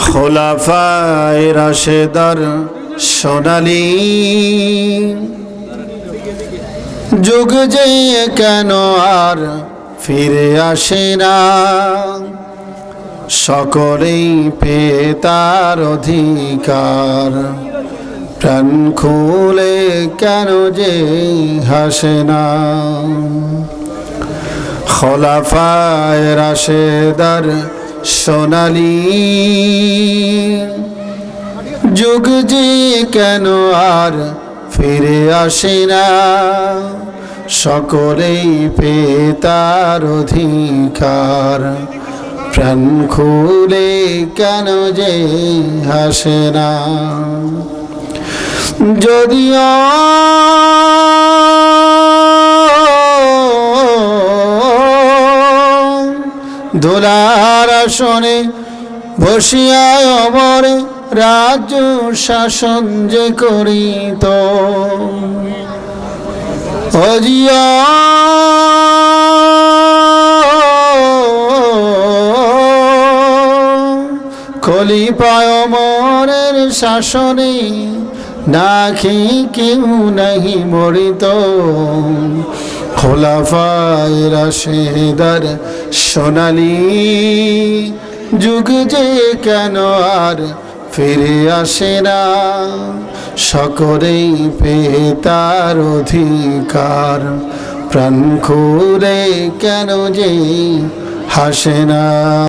খোলাফায় রাশেদার সোনালি। যুগ যে কেন আর ফিরে আসে না। সকলেই পেয়ে তার অধিকার। প্রাণ খুলে কেন যে হাসে না। খোলাফায় রাশেদার সোনালি, যুগ যে কেন আর ফিরে আসে না, সকলেই পেয়ে তার অধিকার। প্রাণ খুলে কেন যে হাসে না, যদিও দোলার আসনে বসিয়ায় অমরে রাজ্য শাসন যে করিত। অজিয়া খলিপায় অমরের শাসনে নাখি কেউ নাহি মরিত। খোলাফায় রাশেদার সোনালি যুগ যে কেন আর ফিরে আসে না? সকলেই পেয়ে তার অধিকার। প্রাণ খুলে কেন যে হাসে না?